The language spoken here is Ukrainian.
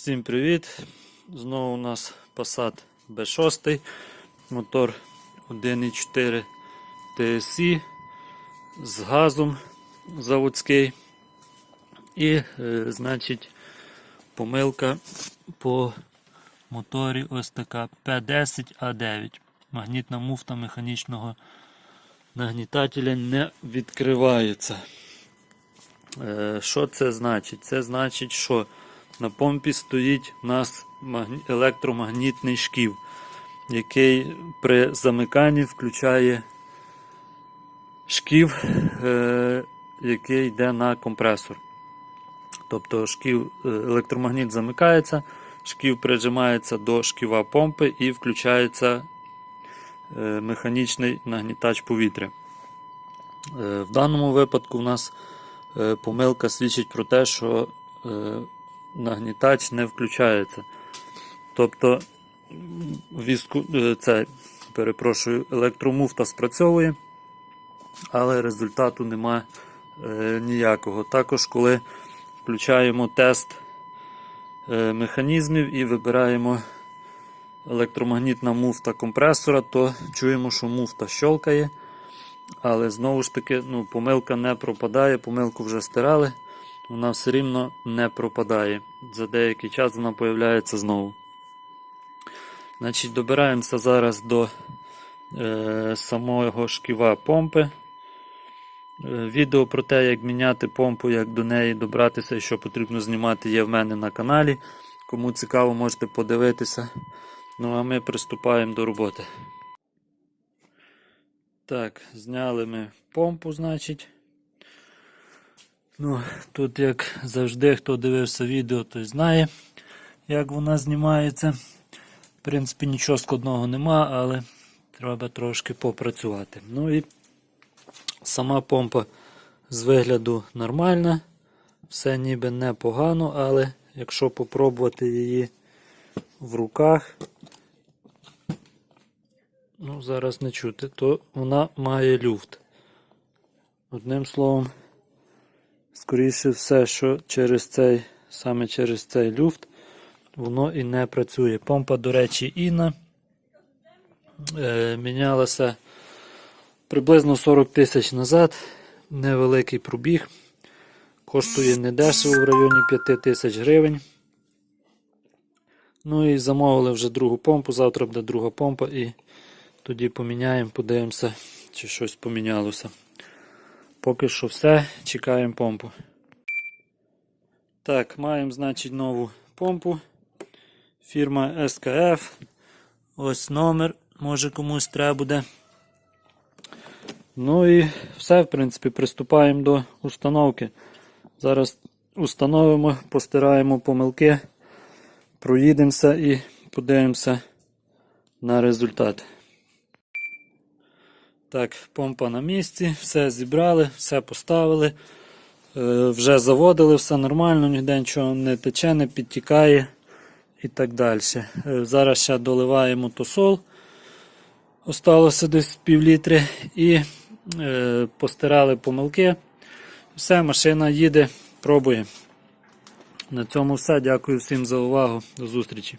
Всім привіт! Знову у нас Passat B6, мотор 1.4 TSI з газом заводський. І, е, значить, помилка по моторі ось така P10A9. Магнітна муфта механічного нагнітателя не відкривається. Е, Що це значить? Це значить, що на помпі стоїть у нас електромагнітний шків, який при замиканні включає шків, е, який йде на компресор. Тобто шків, е, електромагніт замикається, шків прижимається до шківа помпи і включається е, механічний нагнітач повітря. В даному випадку в нас помилка свідчить про те, що нагнітач не включається. Тобто, віску, е, це, перепрошую, електромуфта спрацьовує, але результату нема е, ніякого. Також, коли включаємо тест е, механізмів і вибираємо електромагнітна муфта компресора, то чуємо, що муфта щолкає. Але знову ж таки, ну, помилка не пропадає, помилку вже стирали, вона все рівно не пропадає. За деякий час вона появляється знову. Значить, добираємося зараз до е, самого шківа помпи. Е, Відео про те, як міняти помпу, як до неї добратися і що потрібно знімати, є в мене на каналі. Кому цікаво, можете подивитися. Ну а ми приступаємо до роботи. Так, зняли ми помпу, значить. Ну, тут, як завжди, хто дивився відео, той знає, як вона знімається. В принципі, нічого складного нема, але треба трошки попрацювати. Ну і сама помпа з вигляду нормальна. Все ніби непогано, але якщо попробувати її в руках, ну, зараз не чути, то вона має люфт. Одним словом, скоріше все, що через цей, саме через цей люфт, воно і не працює. Помпа, до речі, Інна е, мінялася приблизно 40 тисяч назад. Невеликий пробіг. Коштує недешево в районі 5 тисяч гривень. Ну і замовили вже другу помпу. Завтра буде друга помпа і тоді поміняємо, подивимося, чи щось помінялося. Поки що все, чекаємо помпу. Так, маємо, значить, нову помпу. Фірма SKF. Ось номер, може комусь треба буде. Ну і все, в принципі, приступаємо до установки. Зараз установимо, постираємо помилки, проїдемося і подивимося на результат. Так, помпа на місці, все зібрали, все поставили. Е, вже заводили, все нормально, ніде нічого не тече, не підтікає і так далі. Е, зараз ще доливаємо тосол. Осталося десь пів літри і е, постирали помилки. Все, машина їде, пробує. На цьому все. Дякую всім за увагу. До зустрічі.